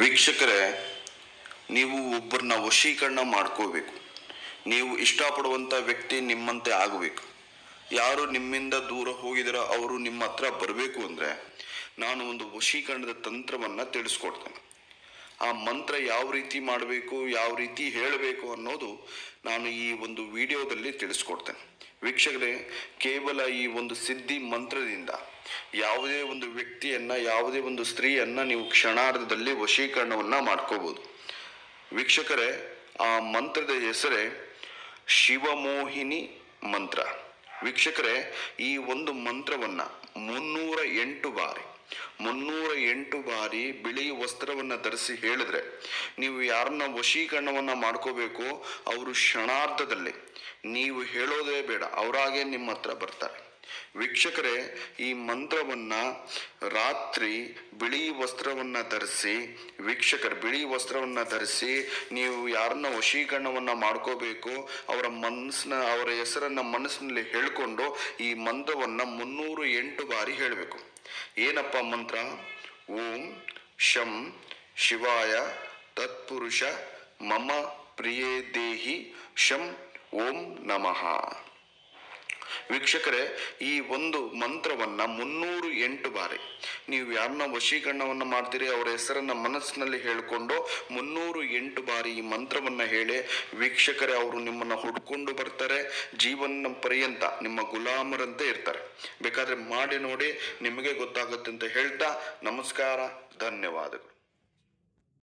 ವೀಕ್ಷಕರೇ, ನೀವು ಒಬ್ಬರನ್ನ ವಶೀಕರಣ ಮಾಡ್ಕೋಬೇಕು. ನೀವು ಇಷ್ಟಪಡುವಂಥ ವ್ಯಕ್ತಿ ನಿಮ್ಮಂತೆ ಆಗಬೇಕು. ಯಾರು ನಿಮ್ಮಿಂದ ದೂರ ಹೋಗಿದಾರೋ ಅವರು ನಿಮ್ಮ ಹತ್ರ ಬರಬೇಕು ಅಂದರೆ ನಾನು ಒಂದು ವಶೀಕರಣದ ತಂತ್ರವನ್ನು ತಿಳಿಸ್ಕೊಡ್ತೇನೆ. ಆ ಮಂತ್ರ ಯಾವ ರೀತಿ ಮಾಡಬೇಕು, ಯಾವ ರೀತಿ ಹೇಳಬೇಕು ಅನ್ನೋದು ನಾನು ಈ ಒಂದು ವಿಡಿಯೋದಲ್ಲಿ ತಿಳಿಸ್ಕೊಡ್ತೇನೆ. ವೀಕ್ಷಕರೇ, ಕೇವಲ ಈ ಒಂದು ಸಿದ್ಧಿ ಮಂತ್ರದಿಂದ ಯಾವುದೇ ಒಂದು ವ್ಯಕ್ತಿಯನ್ನ, ಯಾವುದೇ ಒಂದು ಸ್ತ್ರೀಯನ್ನ ನೀವು ಕ್ಷಣಾರ್ಧದಲ್ಲಿ ವಶೀಕರಣವನ್ನ ಮಾಡ್ಕೋಬೋದು. ವೀಕ್ಷಕರೇ, ಆ ಮಂತ್ರದ ಹೆಸರೇ ಶಿವಮೋಹಿನಿ ಮಂತ್ರ. ವೀಕ್ಷಕರೇ, ಈ ಒಂದು ಮಂತ್ರವನ್ನ ಮುನ್ನೂರ ಎಂಟು ಬಾರಿ, ಮುನ್ನೂರ ಎಂಟು ಬಾರಿ ಬಿಳಿ ವಸ್ತ್ರವನ್ನ ಧರಿಸಿ ಹೇಳಿದ್ರೆ, ನೀವು ಯಾರನ್ನ ವಶೀಕರಣವನ್ನ ಮಾಡ್ಕೋಬೇಕು, ಅವರು ಕ್ಷಣಾರ್ಧದಲ್ಲಿ, ನೀವು ಹೇಳೋದೇ ಬೇಡ, ಅವರಾಗೆ ನಿಮ್ಮ ಹತ್ರ ಬರ್ತಾರೆ. ವೀಕ್ಷಕರೇ, ಈ ಮಂತ್ರವನ್ನ ರಾತ್ರಿ ಬಿಳಿ ವಸ್ತ್ರವನ್ನ ಧರಿಸಿ, ವೀಕ್ಷಕರು ಬಿಳಿ ವಸ್ತ್ರವನ್ನ ಧರಿಸಿ ನೀವು ಯಾರನ್ನ ವಶೀಕರಣವನ್ನ ಮಾಡ್ಕೋಬೇಕು, ಅವರ ಮನಸ್ಸನ್ನ ಅವರ ಹೆಸರನ್ನ ಮನಸ್ಸಿನಲ್ಲಿ ಹೇಳ್ಕೊಂಡು ಈ ಮಂತ್ರವನ್ನ ಮುನ್ನೂರು ಎಂಟು ಬಾರಿ ಹೇಳಬೇಕು. ಏನಪ್ಪ ಮಂತ್ರ? ಓಂ ಶಂ ಶಿವಾಯ ತತ್ಪುರುಷ ಮಮ ಪ್ರಿಯೇ ದೇಹಿ ಶಂ ಓಂ ನಮಃ. ವೀಕ್ಷಕರೇ, ಈ ಒಂದು ಮಂತ್ರವನ್ನ ಮುನ್ನೂರು ಎಂಟು ಬಾರಿ. ನೀವು ಯಾರನ್ನ ವಶೀಕರಣವನ್ನ ಮಾಡ್ತೀರಿ, ಅವರ ಹೆಸರನ್ನ ಮನಸ್ಸಿನಲ್ಲಿ ಹೇಳಿಕೊಂಡು ಮುನ್ನೂರು ಎಂಟು ಬಾರಿ ಈ ಮಂತ್ರವನ್ನ ಹೇಳಿ, ವೀಕ್ಷಕರೇ, ಅವರು ನಿಮ್ಮನ್ನ ಹುಡ್ಕೊಂಡು ಬರ್ತಾರೆ, ಜೀವನ ಪರ್ಯಂತ ನಿಮ್ಮ ಗುಲಾಮರಂತೆ ಇರ್ತಾರೆ. ಬೇಕಾದ್ರೆ ಮಾಡಿ ನೋಡಿ, ನಿಮಗೆ ಗೊತ್ತಾಗುತ್ತೆ ಅಂತ ಹೇಳ್ತಾ ನಮಸ್ಕಾರ, ಧನ್ಯವಾದಗಳು.